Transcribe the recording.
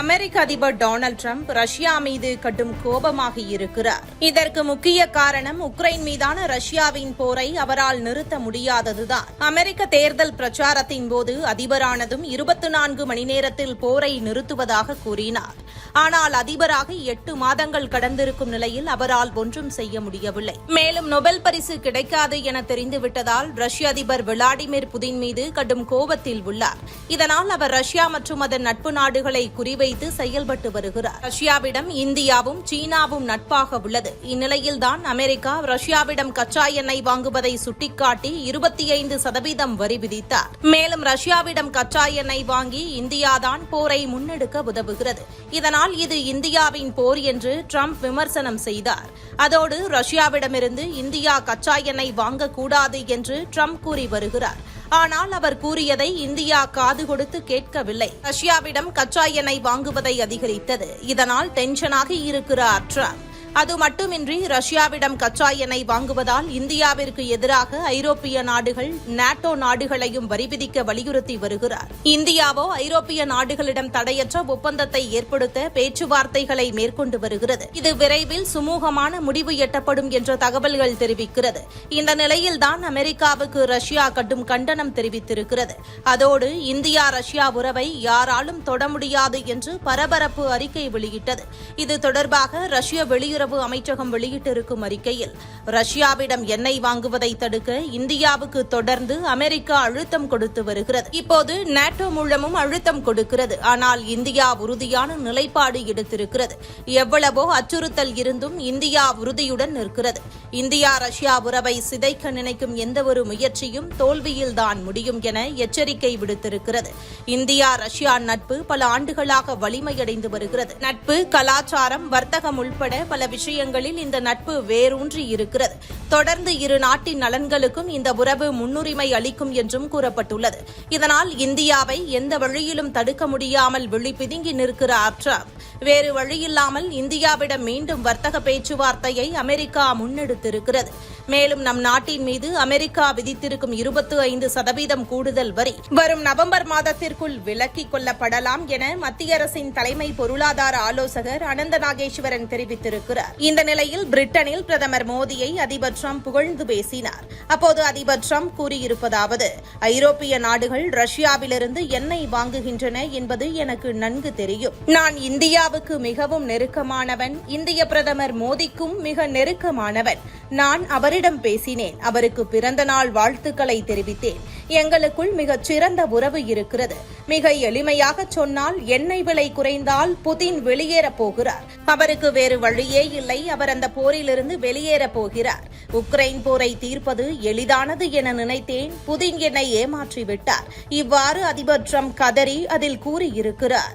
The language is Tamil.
அமெரிக்க அதிபர் டொனால்டு டிரம்ப் ரஷ்யா மீது கடும் கோபமாக இருக்கிறார். இதற்கு முக்கிய காரணம் உக்ரைன் மீதான ரஷ்யாவின் போரை அவரால் நிறுத்த முடியாததுதான். அமெரிக்க தேர்தல் பிரச்சாரத்தின் போது அதிபரானதும் இருபத்தி நான்கு மணி நேரத்தில் போரை நிறுத்துவதாக கூறினார். ஆனால் அதிபராக எட்டு மாதங்கள் கடந்திருக்கும் நிலையில் அவரால் ஒன்றும் செய்ய முடியவில்லை. மேலும் நொபல் பரிசு கிடைக்காது என தெரிந்துவிட்டதால் ரஷ்ய அதிபர் விளாடிமிர் புதின் மீது கடும் கோபத்தில் உள்ளார். இதனால் அவர் ரஷ்யா மற்றும் அதன் நட்பு நாடுகளை குறிவைத்து செயல்பட்டு வருகிறார். ரஷ்யாவிடம் இந்தியாவும் சீனாவும் நட்பாக உள்ளது. இந்நிலையில்தான் அமெரிக்கா ரஷ்யாவிடம் கச்சா எண்ணெய் வாங்குவதை சுட்டிக்காட்டி இருபத்தி ஐந்து சதவீதம் வரி விதித்தார். மேலும் ரஷ்யாவிடம் கச்சா எண்ணெய் வாங்கி இந்தியாதான் போரை முன்னெடுக்க உதவுகிறது. இதனால் ஆனால் இது இந்தியாவின் போர் என்று ட்ரம்ப் விமர்சனம் செய்தார். அதோடு ரஷ்யாவிடமிருந்து இந்தியா கச்சா எண்ணெய் வாங்கக்கூடாது என்று ட்ரம்ப் கூறி வருகிறார். ஆனால் அவர் கூறியதை இந்தியா காது கொடுத்து கேட்கவில்லை. ரஷ்யாவிடம் கச்சா எண்ணெய் வாங்குவதை அதிகரித்தது. இதனால் டென்ஷனாக இருக்கிறார் ட்ரம்ப். அது மட்டுமின்றி ரஷ்யாவிடம் கச்சா எண்ணெய் வாங்குவதால் இந்தியாவிற்கு எதிராக ஐரோப்பிய நாடுகள் நாட்டோ நாடுகளையும் வரி விதிக்க வலியுறுத்தி வருகிறார். இந்தியாவோ ஐரோப்பிய நாடுகளிடம் தடையற்ற ஒப்பந்தத்தை ஏற்படுத்த பேச்சுவார்த்தைகளை மேற்கொண்டு வருகிறது. இது விரைவில் சுமூகமான முடிவு எட்டப்படும் என்ற தகவல்கள் தெரிவிக்கிறது. இந்த நிலையில்தான் அமெரிக்காவுக்கு ரஷ்யா கடும் கண்டனம் தெரிவித்திருக்கிறது. அதோடு இந்தியா ரஷ்யா உறவை யாராலும் தொட முடியாது என்று பரபரப்பு அறிக்கை வெளியிட்டது. இது தொடர்பாக ரஷ்ய வெளியுறவு வெளியுறவு அமைச்சகம் வெளியிட்டிருக்கும் அறிக்கையில் ரஷ்யாவிடம் எண்ணெய் வாங்குவதை தடுக்க இந்தியாவுக்கு தொடர்ந்து அமெரிக்கா அழுத்தம் கொடுத்து வருகிறது. இப்போது நாட்டோ மூலமும் அழுத்தம் கொடுக்கிறது. ஆனால் இந்தியா உறுதியான நிலைப்பாடு எடுத்திருக்கிறது. எவ்வளவோ அச்சுறுத்தல் இருந்தும் இந்தியா உறுதியுடன் நிற்கிறது. இந்தியா ரஷ்யா உறவை சிதைக்க நினைக்கும் எந்தவொரு முயற்சியும் தோல்வியில்தான் முடியும் என எச்சரிக்கை விடுத்திருக்கிறது. இந்தியா ரஷ்யா நட்பு பல ஆண்டுகளாக வலிமையடைந்து வருகிறது. நட்பு கலாச்சாரம் வர்த்தகம் உள்பட பல விஷயங்களில் இந்த நட்பு வேரூன்றி இருக்கிறது. தொடர்ந்து இரு நாட்டின் நலன்களுக்கும் இந்த உறவு முன்னுரிமை அளிக்கும் என்றும் கூறப்பட்டுள்ளது. இதனால் இந்தியாவை எந்த வழியிலும் தடுக்க முடியாமல் விழிபிதுங்கி நிற்கிறார் ட்ரம்ப் வேறு வழியில்லாமல் இந்தியாவிடம் மீண்டும் வர்த்தக பேச்சுவார்த்தையை அமெரிக்கா முன்னெடுத்திருக்கிறது. மேலும் நம் நாட்டின் மீது அமெரிக்கா விதித்திருக்கும் இருபத்தி ஐந்து சதவீதம் கூடுதல் வரி வரும் நவம்பர் மாதத்திற்குள் விலக்கிக் கொள்ளப்படலாம் என மத்திய அரசின் தலைமை பொருளாதார ஆலோசகர் அனந்த நாகேஸ்வரன் தெரிவித்திருக்கிறார். இந்த நிலையில் பிரிட்டனில் பிரதமர் மோடியை அதிபர் ட்ரம்ப் புகழ்ந்து பேசினார். அப்போது அதிபர் ட்ரம்ப் கூறியிருப்பதாவது ஐரோப்பிய நாடுகள் ரஷ்யாவிலிருந்து எண்ணெய் வாங்குகின்றன என்பது எனக்கு நன்கு தெரியும். நான் இந்தியாவுக்கு மிகவும் நெருக்கமானவன். இந்திய பிரதமர் மோடிக்கும் மிக நெருக்கமானவன். நான் அவரிடம் பேசினேன். அவருக்கு பிறந்த நாள் வாழ்த்துக்களை தெரிவித்தேன். எங்களுக்குள் மிகச் சிறந்த உறவு இருக்கிறது. மிக எளிமையாக சொன்னால் எண்ணெய் விலை குறைந்தால் புதின் வெளியேறப் போகிறார். அவருக்கு வேறு வழியே இல்லை. அவர் அந்த போரிலிருந்து வெளியேறப் போகிறார். உக்ரைன் போரை தீர்ப்பது எளிதானது என நினைத்தேன். புதின் என்னை ஏமாற்றிவிட்டார். இவ்வாறு அதிபர் ட்ரம்ப் கதறி அதில் கூறியிருக்கிறார்.